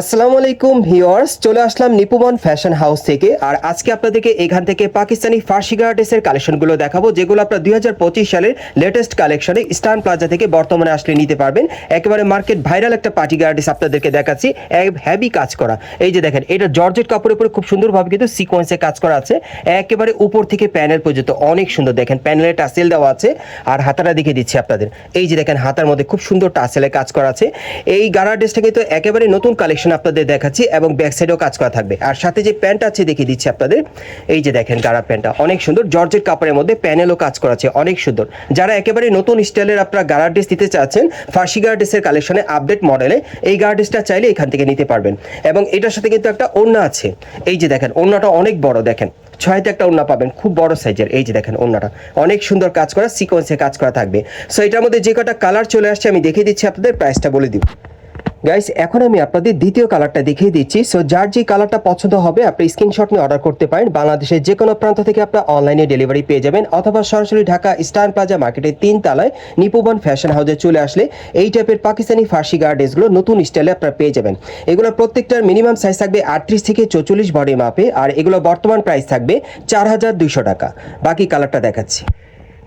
আসসালামু আলাইকুম ভিউয়ার্স, চলে আসলাম নিপুমন ফ্যাশন হাউস থেকে। আর আজকে আপনাদেরকে এখান থেকে পাকিস্তানি ফার্সি গার্ডেসের কালেকশনগুলো দেখাবো, যেগুলো আপনার দুই হাজার পঁচিশ সালের লেটেস্ট কালেকশনে স্টান প্লাজা থেকে বর্তমানে আসলে নিতে পারবেন। একেবারে মার্কেট ভাইরাল একটা পার্টি গার্ডেস আপনাদেরকে দেখাচ্ছি হ্যাভি কাজ করা। এই যে দেখেন, এটা জর্জেট কাপড়ের উপরে খুব সুন্দরভাবে কিন্তু সিকোয়েন্সে কাজ করা আছে। একেবারে উপর থেকে প্যানেল পর্যন্ত অনেক সুন্দর। দেখেন প্যানেলে টাসেল দেওয়া আছে, আর হাতাটা দেখিয়ে দিচ্ছি আপনাদের। এই যে দেখেন, হাতার মধ্যে খুব সুন্দর টাসেলে কাজ করা আছে। এই গারা ড্রেসটা কিন্তু একেবারে নতুন কালেকশন আপনাদের দেখাচ্ছি এবং ব্যাক সাইডেও কাজ করা থাকবে। আর সাথে যে প্যান্ট আছে, দেখিয়ে দিচ্ছি আপনাদের। এই যে দেখেন গারা প্যান্টটা, অনেক সুন্দর। জর্জের কাপড়ের মধ্যে প্যানেলও কাজ করা আছে, অনেক সুন্দর। যারা একেবারে নতুন স্টাইলের আপনারা গারা ড্রেস দিতে চাচ্ছেন, ফার্সি গারা ড্রেসের কালেকশনে আপডেট মডেলে এই গারা ড্রেসটা চাইলে এখান থেকে নিতে পারবেন। এবং এটার সাথে কিন্তু একটা ওড়না আছে। এই যে দেখেন, ওড়নাটা অনেক বড়, দেখেন। ছয়তে একটা ওড়না পাবেন, খুব বড় সাইজের এই যে দেখেন, ওড়নাটা। অনেক সুন্দর কাজ করা সিকোয়েন্সে কাজ করা থাকবে। সো এটার মধ্যে যে কটা কালার চলে আসছে, আমি দেখিয়ে দিচ্ছি আপনাদের প্রাইসটা বলে দিব। গাইস এখন আমি আপনাদের দ্বিতীয় কালারটা দেখিয়ে দিচ্ছি। সো যার যে কালারটা পছন্দ হবে, আপনি স্ক্রিনশট নিয়ে অর্ডার করতে পারেন। বাংলাদেশের যে কোনো প্রান্ত থেকে আপনার অনলাইনে ডেলিভারি পেয়ে যাবেন। অথবা সরাসরি ঢাকা স্টার প্লাজা মার্কেটের তিন তলায় নিপুবন ফ্যাশন হাউসে চলে আসলে এই টাইপের পাকিস্তানি ফার্সি গার্ডেসগুলো নতুন স্টাইলে আপনারা পেয়ে যাবেন। এগুলো প্রত্যেকটার মিনিমাম সাইজ থাকবে আটত্রিশ থেকে চৌচল্লিশ বডি মাপে, আর এগুলো বর্তমান প্রাইস থাকবে চার হাজার দুইশো টাকা। বাকি কালারটা দেখাচ্ছি।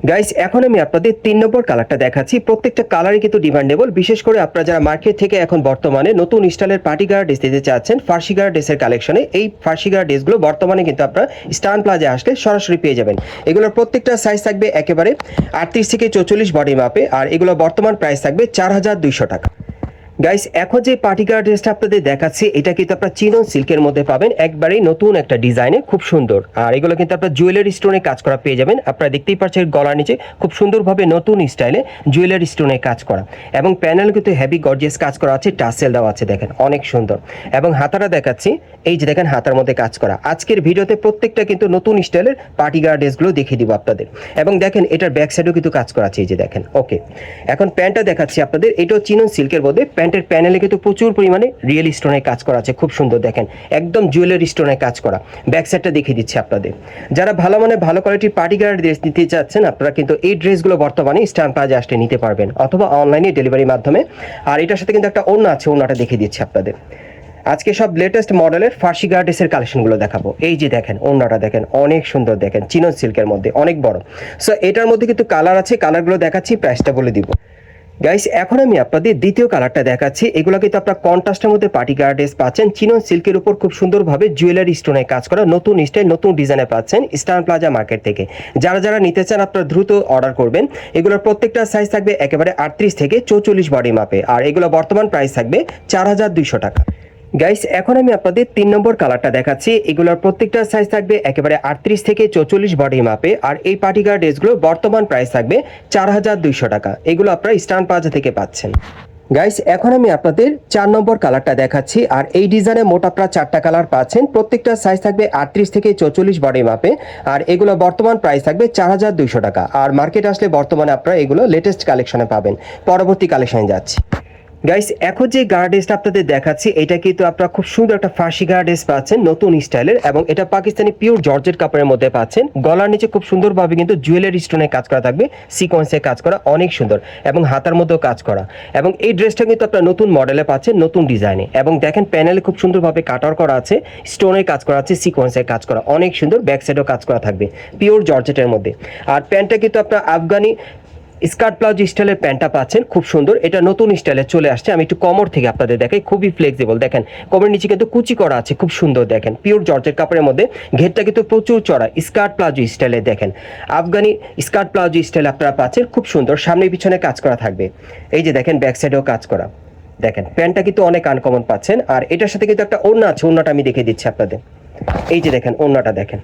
গাইস এখন আমি আপনাদের তিন নম্বর কালারটা দেখাচ্ছি। প্রত্যেকটা কালারই কিন্তু ডিমান্ডেবল বিশেষ করে আপনারা যারা মার্কেট থেকে এখন বর্তমানে নতুন স্টাইলের পার্টি গার্ড ড্রেস দিতে চাচ্ছেন ফার্সি গার্ড ড্রেসের কালেকশনে এই ফার্সি গার্ড ড্রেসগুলো বর্তমানে কিন্তু আপনারা স্টান প্লাজে আসলে সরাসরি পেয়ে যাবেন। এগুলোর প্রত্যেকটা সাইজ থাকবে একেবারে আটত্রিশ থেকে চৌচল্লিশ বডি মাপে আর এগুলো বর্তমান প্রাইস থাকবে চার হাজার দুইশো টাকা। গাইস এখন যে পার্টি গার্ড ড্রেসটা আপনাদের দেখাচ্ছি, এটা কিন্তু আপনার চিনন সিল্কের মধ্যে পাবেন। একবারেই নতুন একটা ডিজাইনে, খুব সুন্দর। আর এগুলো কিন্তু আপনার জুয়েলারি স্টোনে কাজ করা পেয়ে যাবেন। আপনারা দেখতেই পাচ্ছেন গলার নিচে, খুব সুন্দরভাবে নতুন স্টাইলে জুয়েলারি স্টোনে কাজ করা। এবং প্যানেল কিন্তু হেভি গর্জিয়াস কাজ করা আছে টাসেল দেওয়া আছে, দেখেন, অনেক সুন্দর। এবং হাতাটা দেখাচ্ছি, এই যে দেখেন, হাতার মধ্যে কাজ করা। আজকের ভিডিওতে প্রত্যেকটা কিন্তু নতুন স্টাইলের পার্টি গার্ড ড্রেসগুলো দেখিয়ে দিব আপনাদের। এবং দেখেন, এটার ব্যাক সাইডেও কিন্তু কাজ করা আছে, এই যে দেখেন ওকে এখন প্যান্টটা দেখাচ্ছি আপনাদের, এটাও চিনন সিল্কের মধ্যে প্যান্টের প্যানেলে কিন্তু প্রচুর পরিমাণে রিয়েল স্টোনের কাজ করা আছে। খুব সুন্দর দেখেন। একদম জুয়েলারি স্টোনের কাজ করা। ব্যাক সাইডটা দেখিয়ে দিচ্ছি আপনাদের। যারা ভালো মানে ভালো কোয়ালিটির পার্টি গার্ড ড্রেস নিতে চাচ্ছেন, আপনারা কিন্তু এই ড্রেসগুলো বর্তমানে স্ট্যাম্প প্লাজা আসলে নিতে পারবেন, অথবা অনলাইনে ডেলিভারির মাধ্যমে। আর এটার সাথে কিন্তু একটা ওড়না আছে, ওড়নাটা দেখিয়ে দিচ্ছি আপনাদের। আজকে সব লেটেস্ট মডেলের ফার্সি গার্ডেসের কালেকশনগুলো দেখাবো। এই যে দেখেন, ওড়নাটা দেখেন, অনেক সুন্দর দেখেন, চিনন সিল্কের মধ্যে, অনেক বড়। সো এটার মধ্যে কিন্তু কালার আছে কালারগুলো দেখাচ্ছি প্রাইসটা বলে দিব। গাইস এখন আমি আপনাদের দ্বিতীয় কালারটা দেখাচ্ছি। এগুলো কিন্তু আপনার কন্ট্রাস্টের মধ্যে পার্টি গার্ডেস পাচ্ছেন। চিনন সিল্কের উপর খুব সুন্দরভাবে জুয়েলারি স্টোনে কাজ করা। নতুন স্টাইল নতুন ডিজাইনে পাচ্ছেন স্টার প্লাজা মার্কেট থেকে। যারা যারা নিতে চান, আপনারা দ্রুত অর্ডার করবেন। এগুলোর প্রত্যেকটা সাইজ থাকবে একেবারে আটত্রিশ থেকে চৌচল্লিশ বডি মাপে আর এগুলো বর্তমান প্রাইস থাকবে চার হাজার দুইশো টাকা। গাইস এখন আমি আপনাদের তিন নম্বর কালারটা দেখাচ্ছি। এগুলোর প্রত্যেকটা সাইজ থাকবে একেবারে আটত্রিশ থেকে চৌচল্লিশ বডি মাপে আর এই পার্টি ড্রেসগুলো বর্তমান প্রাইস থাকবে চার হাজার দুইশো টাকা। এগুলো আপনারা স্টান প্লাজা থেকে পাচ্ছেন। গাইস এখন আমি আপনাদের চার নম্বর কালারটা দেখাচ্ছি। আর এই ডিজাইনে মোট আপনারা চারটা কালার পাচ্ছেন। প্রত্যেকটা সাইজ থাকবে আটত্রিশ থেকে চৌচল্লিশ বডি মাপে আর এগুলো বর্তমান প্রাইস থাকবে চার হাজার দুইশো টাকা। আর মার্কেট আসলে বর্তমানে আপনারা এগুলো লেটেস্ট কালেকশনে পাবেন। পরবর্তী কালেকশনে যাচ্ছি। গাইস এখন যে গার্ডেসটা আপনাদের দেখাচ্ছি, এটা কিন্তু আপনারা খুব সুন্দর একটা ফার্সি গার্ডেস পাচ্ছেন, নতুন স্টাইলের, এবং এটা পাকিস্তানি পিওর জর্জেট কাপড়ের মধ্যে পাচ্ছেন। গলার নিচে খুব সুন্দরভাবে কিন্তু জুয়েলারি স্টোনে কাজ করা থাকবে সিকোয়েন্সে কাজ করা অনেক সুন্দর, এবং হাতার মধ্যেও কাজ করা। এবং এই ড্রেসটা কিন্তু আপনারা নতুন মডেলে পাচ্ছেন, নতুন ডিজাইনে এবং দেখেন প্যানেলে খুব সুন্দরভাবে কাটার করা আছে স্টোনের কাজ করা আছে সিকোয়েন্সের কাজ করা, অনেক সুন্দর ব্যাক সাইডেও কাজ করা থাকবে পিওর জর্জেটের মধ্যে। আর প্যান্টটা কিন্তু আপনার আফগানি স্কার্ট প্লাউজ স্টাইলের প্যান্টটা পাচ্ছেন, খুব সুন্দর। এটা নতুন স্টাইলে চলে আসছে। আমি একটু কমর থেকে আপনাদের দেখাই, খুবই ফ্লেক্সিবল দেখেন, কমরের নিচে কিন্তু কুচি করা আছে, খুব সুন্দর দেখেন। পিওর জর্জের কাপড়ের মধ্যে ঘেরটা কিন্তু প্রচুর চড়া, স্কার্ট প্লাজো স্টাইলে দেখেন। আফগানি স্কার্ট প্লাজো স্টাইল আপনারা পাচ্ছেন, খুব সুন্দর। সামনে পিছনে কাজ করা থাকবে। এই যে দেখেন ব্যাক সাইডেও কাজ করা। দেখেন, প্যান্টটা কিন্তু অনেক আনকমন পাচ্ছেন। আর এটার সাথে কিন্তু একটা ওড়না আছে, ওড়নাটা আমি দেখে দিচ্ছি আপনাদের। এই যে দেখেন, ওড়নাটা দেখেন।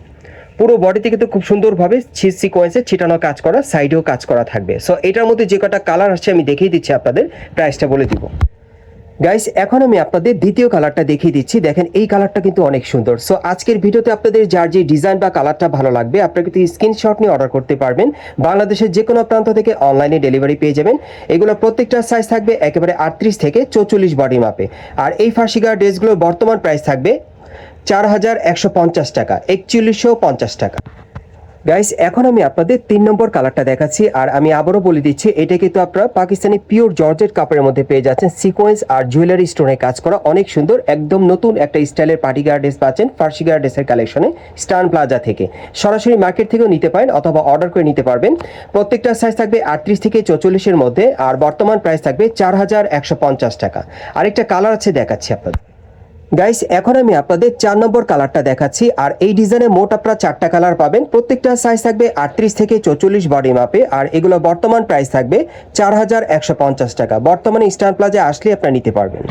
পুরো বডিতে কিন্তু খুব সুন্দরভাবে সিকোয়েন্সে ছিটানো কাজ করা সাইডেও কাজ করা থাকবে। সো এটার মধ্যে যে কটা কালার আসছে আমি দেখিয়ে দিচ্ছি আপনাদের প্রাইসটা বলে দিব। গাইস এখন আমি আপনাদের দ্বিতীয় কালারটা দেখিয়ে দিচ্ছি। দেখেন, এই কালারটা কিন্তু অনেক সুন্দর। সো আজকের ভিডিওতে আপনাদের যার যে ডিজাইন বা কালারটা ভালো লাগবে, আপনারা কিন্তু স্ক্রিনশট নিয়ে অর্ডার করতে পারবেন। বাংলাদেশের যে কোনো প্রান্ত থেকে অনলাইনে ডেলিভারি পেয়ে যাবেন। এগুলো প্রত্যেকটা সাইজ থাকবে একেবারে আটত্রিশ থেকে চৌচল্লিশ বডি মাপে আর এই ফার্সিগার ড্রেসগুলোর বর্তমান প্রাইস থাকবে চার হাজার একশো পঞ্চাশ টাকা, একচল্লিশশো পঞ্চাশ টাকা। গাইস এখন আমি আপনাদের তিন নম্বর কালারটা দেখাচ্ছি, আর আমি আবারও বলে দিচ্ছি, এটা কিন্তু আপনারা পাকিস্তানি পিওর জর্জেট কাপড়ের মধ্যে পেয়ে যাচ্ছেন সিকোয়েন্স আর জুয়েলারি স্টোনে কাজ করা, অনেক সুন্দর, একদম নতুন একটা স্টাইলের পার্টি গার্ডেস পাচ্ছেন ফার্সি গার্ডেসের কালেকশনে স্টান প্লাজা থেকে। সরাসরি মার্কেট থেকেও নিতে পারেন অথবা অর্ডার করে নিতে পারবেন। প্রত্যেকটা সাইজ থাকবে আটত্রিশ থেকে চৌচল্লিশের মধ্যে, আর বর্তমান প্রাইস থাকবে চার হাজার একশো পঞ্চাশ টাকা। আরেকটা কালার আছে দেখাচ্ছি আপনাদের। গাইস এখন আমি আপনাদের চার নম্বর কালারটা দেখাচ্ছি, আর এই ডিজাইনে মোট আপনারা চারটা কালার পাবেন। প্রত্যেকটা সাইজ থাকবে আটত্রিশ থেকে চৌচল্লিশ বডি মাপে আর এগুলো বর্তমান প্রাইস থাকবে চার হাজার একশো পঞ্চাশ টাকা। বর্তমানে স্টার প্লাজে আসলে আপনারা নিতে পারবেন।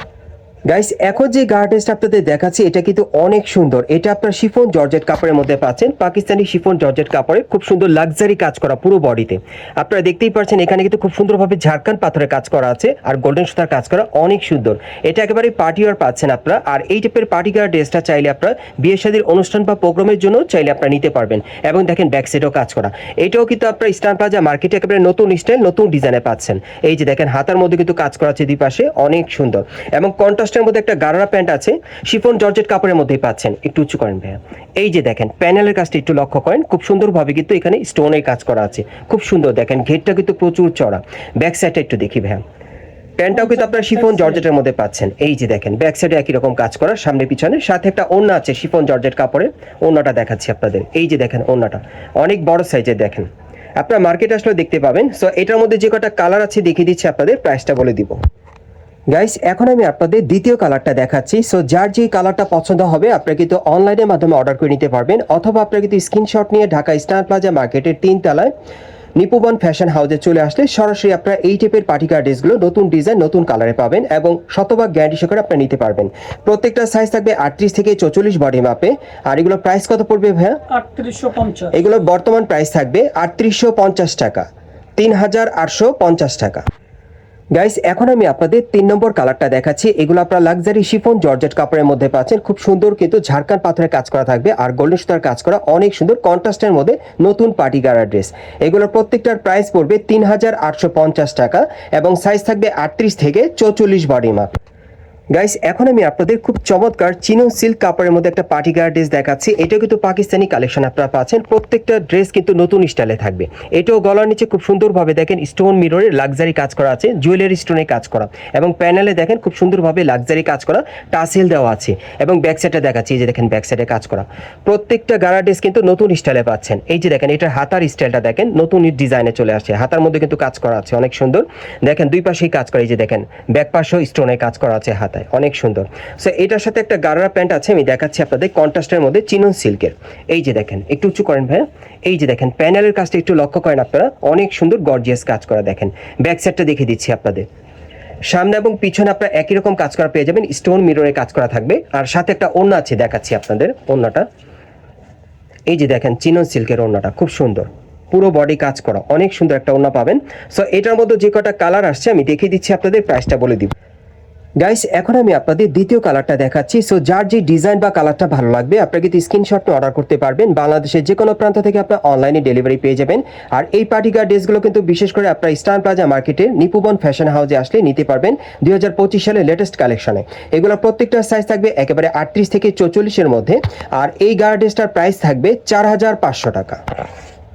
গাইস এখন যে গার্ডেসটা আপনাদের দেখাচ্ছি, এটা কিন্তু অনেক সুন্দর। এটা আপনার শিফন জর্জেট কাপড়ের মধ্যে পাচ্ছেন। পাকিস্তানি শিফন জর্জেট কাপড়ে খুব সুন্দর লাক্সারি কাজ করা পুরো বডিতে আপনারা দেখতেই পাচ্ছেন, এখানে কিন্তু খুব সুন্দরভাবে ঝাড়খান পাথরের কাজ করা আছে আর গোল্ডেন সুতার কাজ করা অনেক সুন্দর। এটা একেবারে পার্টি ওয়ার পাচ্ছেন আপনারা। আর এই টাইপের পার্টি গার্ড ড্রেসটা চাইলে আপনারা বিয়ে শাদীর অনুষ্ঠান বা প্রোগ্রামের জন্য চাইলে আপনারা নিতে পারবেন। এবং দেখেন ব্যাক সাইডেও কাজ করা। এটাও কিন্তু আপনার স্টান প্লাজা মার্কেটে একেবারে নতুন স্টাইল নতুন ডিজাইনে পাচ্ছেন। এই যে দেখেন, হাতার মধ্যে কিন্তু কাজ করা আছে দুই পাশে। অনেক সুন্দর। এবং কন্ট্রাস্টের মধ্যে একটা গারারা প্যান্ট আছে, শিফন জর্জেট কাপড়ের মধ্যেই পাচ্ছেন। একটু উঁচু করেন ভাইয়া। এই যে দেখেন, প্যানেলের কাজটা একটু লক্ষ্য করেন, খুব সুন্দরভাবে কিন্তু এখানে স্টোনের কাজ করা আছে। খুব সুন্দর দেখেন, ঘেরটা কিন্তু প্রচুর চড়া। ব্যাক সাইডটা একটু দেখি ভাইয়া। প্যান্টটাও কিন্তু আপনারা শিফন জর্জেটের মধ্যে পাচ্ছেন। এই যে দেখেন, ব্যাক সাইডে একই রকম কাজ করা, সামনে পিছনে। সাথে একটা ওন্না আছে শিফন জর্জেট কাপড়ে ওন্নাটা দেখাচ্ছি আপনাদের। এই যে দেখেন ওন্নাটা অনেক বড় সাইজের দেখেন। আপনারা মার্কেট আসলে দেখতে পাবেন। সো এটার মধ্যে যে কটা কালার আছে দেখিয়ে দিচ্ছি আপনাদের প্রাইসটা বলে দিব। গাইস এখন আমি আপনাদের দ্বিতীয় কালারটা দেখাচ্ছি। সো যার যে কালারটা পছন্দ হবে আপনারা কিন্তু অনলাইনের মাধ্যমে অর্ডার করে নিতে পারবেন অথবা আপনারা কিন্তু স্ক্রিনশট নিয়ে ঢাকা স্টার প্লাজা মার্কেটের তিন তলায় নিপুবন ফ্যাশন হাউসে চলে আসলে সরাসরি আপনারা এই টাইপের পার্টিকার ড্রেসগুলো নতুন ডিজাইন নতুন কালারে পাবেন এবং শতভাগ গ্যারান্টি সহকারে আপনারা নিতে পারবেন। প্রত্যেকটা সাইজ থাকবে আটত্রিশ থেকে চৌচল্লিশ বডি মাপে আর এগুলো প্রাইস কত পড়বে ভাইয়া? আটত্রিশশো পঞ্চাশ। এগুলোর বর্তমান প্রাইস থাকবে আটত্রিশশো পঞ্চাশ টাকা। তিন হাজার আটশো পঞ্চাশ টাকা। গাইস এখন আমি আপনাদের তিন নম্বর কালারটা দেখাচ্ছি। এগুলো আপনারা লাক্সারি শিফন জর্জেট কাপড়ের মধ্যে পাচ্ছেন। খুব সুন্দর কিন্তু ঝাড়খান পাথরের কাজ করা থাকবে আর গোল্ডেন সুতার কাজ করা অনেক সুন্দর কন্ট্রাস্টের মধ্যে নতুন পার্টি গাড়ার ড্রেস এগুলোর প্রত্যেকটার প্রাইস পড়বে তিন হাজার আটশো পঞ্চাশ টাকা এবং সাইজ থাকবে আটত্রিশ থেকে চৌচল্লিশ বডি মাপ গাইস এখন আমি আপনাদের খুব চমৎকার চিনো সিল্ক কাপড়ের মধ্যে একটা পার্টি গার ড্রেস দেখাচ্ছি। এটাও কিন্তু পাকিস্তানি কালেকশন আপনারা পাচ্ছেন। প্রত্যেকটা ড্রেস কিন্তু নতুন স্টাইলে থাকবে। এটাও গলার নিচে খুব সুন্দরভাবে দেখেন স্টোন মিররে লাক্সারি কাজ করা আছে জুয়েলারি স্টোনে কাজ করা। এবং প্যানেলে দেখেন খুব সুন্দরভাবে লাক্সারি কাজ করা টাসেল দেওয়া আছে। এবং ব্যাক সাইডটা দেখাচ্ছি, এই যে দেখেন ব্যাক সাইডে কাজ করা। প্রত্যেকটা গাড়া ড্রেস কিন্তু নতুন স্টাইলে পাচ্ছেন। এই যে দেখেন, এটার হাতার স্টাইলটা দেখেন, নতুন ডিজাইনে চলে আসছে। হাতার মধ্যে কিন্তু কাজ করা আছে, অনেক সুন্দর। দেখেন দুই পাশেই কাজ করা, এই যে দেখেন ব্যাক পাশেও স্টোনে কাজ করা আছে হাতায়। অনেক সুন্দর। সো এটার সাথে একটা গারারা প্যান্ট আছে, আমি দেখাচ্ছি আপনাদের কন্ট্রাস্টের মধ্যে চিনন সিল্কের। এই যে দেখেন, একটু উঁচু করেন ভাইয়া। এই যে দেখেন, প্যানেলের কাজটা একটু লক্ষ্য করেন আপনারা। অনেক সুন্দর গর্জিয়াস কাজ করা দেখেন। ব্যাক সাইডটা দেখে দিচ্ছি আপনাদের। সামনে এবং পিছনে আপনারা একই রকম কাজ করা পেয়ে যাবেন। স্টোন মিররে কাজ করা থাকবে। আর সাথে একটা ওড়না আছে, দেখাচ্ছি আপনাদের ওড়নাটা। এই যে দেখেন, চিনন সিল্কের ওড়নাটা, খুব সুন্দর। পুরো বডি কাজ করা। অনেক সুন্দর একটা ওড়না পাবেন। সো এটার মধ্যে যে কটা কালার আসছে, আমি দেখিয়ে দিচ্ছি আপনাদের প্রাইসটা বলে দিব। গাইস এখন আমি আপনাদের দ্বিতীয় কালারটা দেখাচ্ছি। সো যার যে ডিজাইন বা কালারটা ভালো লাগবে আপনারা কিন্তু স্ক্রিনশট অর্ডার করতে পারবেন। বাংলাদেশের যে কোনো প্রান্ত থেকে আপনারা অনলাইনে ডেলিভারি পেয়ে যাবেন। আর এই পার্টি গার্ড ড্রেসগুলো কিন্তু বিশেষ করে আপনার স্টার প্লাজা মার্কেটের নিপুবন ফ্যাশন হাউসে আসলে নিতে পারবেন দুই হাজার পঁচিশ সালের লেটেস্ট কালেকশনে এগুলো প্রত্যেকটা সাইজ থাকবে একেবারে আটত্রিশ থেকে চৌচল্লিশের মধ্যে। আর এই গার্ড ড্রেসটার প্রাইস থাকবে চার হাজার পাঁচশো টাকা।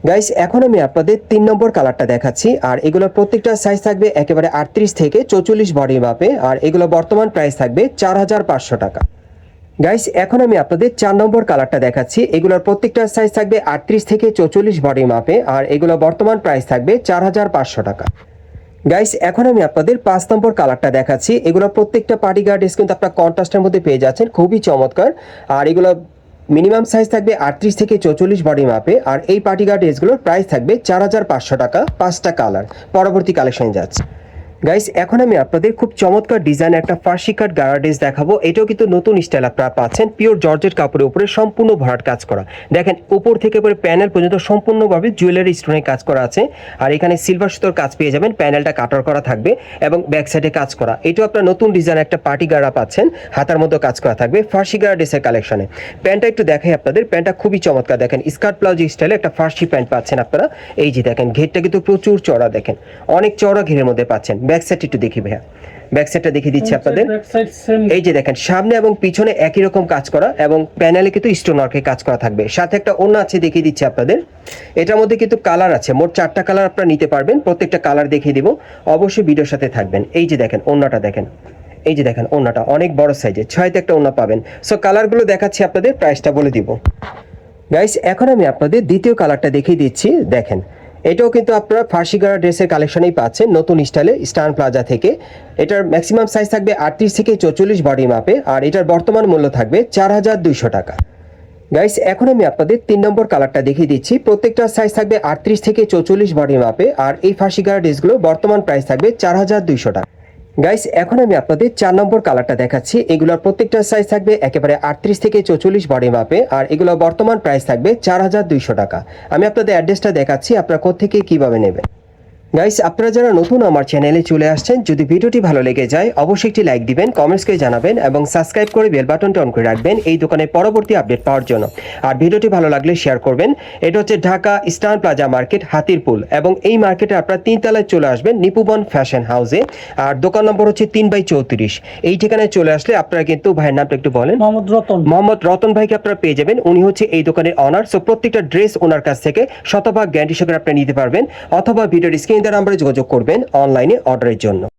গাইস এখন আমি আপনাদের তিন নম্বর কালারটা দেখাচ্ছি, আর এগুলোর প্রত্যেকটা সাইজ থাকবে একেবারে আটত্রিশ থেকে চৌচল্লিশ বডি মাপে আর এগুলো বর্তমান প্রাইস থাকবে চার হাজার পাঁচশো টাকা। গাইস এখন আমি আপনাদের চার নম্বর কালারটা দেখাচ্ছি, এগুলোর প্রত্যেকটা সাইজ থাকবে আটত্রিশ থেকে চৌচল্লিশ বডি মাপে আর এগুলো বর্তমান প্রাইস থাকবে চার হাজার পাঁচশো টাকা। গাইস এখন আমি আপনাদের পাঁচ নম্বর কালারটা দেখাচ্ছি এগুলো প্রত্যেকটা পার্টি গার্ড কিন্তু আপনার কন্ট্রাস্টের মধ্যে পেয়ে যাচ্ছেন, খুবই চমৎকার, আর এগুলো মিনিমাম সাইজ থাকবে আটত্রিশ থেকে চৌচল্লিশ বডি মাপে, আর এই পার্টি গার্ড ড্রেসগুলোর প্রাইস থাকবে চার হাজার পাঁচশো টাকা, পাঁচটা কালার। পরবর্তী কালেকশন যাচ্ছে। গাইস এখন আমি আপনাদের খুব চমৎকার ডিজাইন একটা ফার্সি কাট গারা দেখাবো। এটাও কিন্তু নতুন স্টাইল আপনারা পাচ্ছেন পিওর জর্জের কাপড়ের উপরে সম্পূর্ণ ভরাট কাজ করা। দেখেন, উপর থেকে পরে প্যানেল পর্যন্ত সম্পূর্ণভাবে জুয়েলারি স্টোনে কাজ করা আছে। আর এখানে সিলভার সুতোর কাজ পেয়ে যাবেন প্যানেলটা কাটার করা থাকবে এবং ব্যাক সাইডে কাজ করা। এটাও আপনার নতুন ডিজাইন একটা পার্টি গাড়া পাচ্ছেন, হাতার মতো কাজ করা থাকবে ফার্সি গাড়া ড্রেসের কালেকশনে প্যান্টটা একটু দেখাই আপনাদের প্যান্টটা খুবই চমৎকার। দেখেন স্কার্ট প্লাউজ স্টাইলে একটা ফার্সি প্যান্ট পাচ্ছেন আপনারা। এই যে দেখেন, ঘেরটা কিন্তু প্রচুর চড়া দেখেন। অনেক চড়া ঘেরের মধ্যে পাচ্ছেন। ব্যাক সাইড একটু দেখি ভাইয়া। ব্যাক সাইডটা দেখিয়ে দিচ্ছি আপনাদের। এই যে দেখেন সামনে এবং পিছনে একই রকম কাজ করা এবং প্যানেলে কিন্তু স্টোন ওয়ার্কে কাজ করা থাকবে। সাথে একটা অন্য আছে দেখিয়ে দিচ্ছি আপনাদের। এটার মধ্যে কিন্তু কালার আছে। মোট চারটা কালার আপনারা নিতে পারবেন। প্রত্যেকটা কালার দেখিয়ে দিব। অবশ্যই ভিডিওর সাথে থাকবেন। এই যে দেখেন অন্যটা দেখেন। এই যে দেখেন অন্যটা অনেক বড় সাইজে ছয়তে একটা অন্য পাবেন। সো কালারগুলো দেখাচ্ছি আপনাদের প্রাইসটা বলে দিব। গাইস এখন আমি আপনাদের দ্বিতীয় কালারটা দেখিয়ে দিচ্ছি। দেখেন এটাও কিন্তু আপনারা ফার্সি গাড়া ড্রেসের কালেকশনেই পাচ্ছেন, নতুন স্টাইলে স্টান প্লাজা থেকে। এটার ম্যাক্সিমাম সাইজ থাকবে আটত্রিশ থেকে চৌচল্লিশ বডি মাপে আর এটার বর্তমান মূল্য থাকবে চার হাজার দুইশো টাকা। গাইস এখন আমি আপনাদের তিন নম্বর কালারটা দেখিয়ে দিচ্ছি। প্রত্যেকটা সাইজ থাকবে আটত্রিশ থেকে চৌচল্লিশ বডি মাপে আর এই ফার্সি গাড়া ড্রেসগুলো বর্তমান প্রাইস থাকবে চার হাজার দুইশো টাকা। গাইস এখন আমি আপনাদের চার নম্বর কালারটা দেখাচ্ছি। এগুলোর প্রত্যেকটা সাইজ থাকবে একেবারে আটত্রিশ থেকে চৌচল্লিশ বডি মাপে আর এগুলো বর্তমান প্রাইস থাকবে চার হাজার দুইশো টাকা। আমি আপনাদের অ্যাড্রেসটা দেখাচ্ছি, আপনারা কোথেকে কীভাবে নেবেন। গাইস আপনারা যারা নতুন আমার চ্যানেলে চলে আসছেন যদি ভিডিওটি ভালো লেগে যায় অবশ্যই একটি লাইক দিবেন কমেন্টস করে জানাবেন এবং সাবস্ক্রাইব করে বেল বাটনটা অন করে রাখবেন এই দোকানের পরবর্তী আপডেট পাওয়ার জন্য। আর ভিডিওটি ভালো লাগলে শেয়ার করবেন। এটা হচ্ছে Dhaka star plaza market Hatirpool এবং এই মার্কেটে আপনারা তিন তলায় চলে আসবেন নিপুবন ফ্যাশন হাউসে আর দোকান নম্বর হচ্ছে তিন বাই চৌত্রিশ। এই ঠিকানায় চলে আসলে আপনারা কিন্তু ভাইয়ের নামটা একটু বলেন। মোহাম্মদ রতন। মোহাম্মদ রতন ভাইকে আপনারা পেয়ে যাবেন। উনি হচ্ছে এই দোকানের অনার সো প্রত্যেকটা ড্রেস ওনার কাছ থেকে শতভাগ গ্যারান্টি সহকারে আপনারা নিতে পারবেন। অথবা ভিডিওর স্ক্রিন দ্বারা আমরা যোগাযোগ করবেন অনলাইনে অর্ডারের জন্য।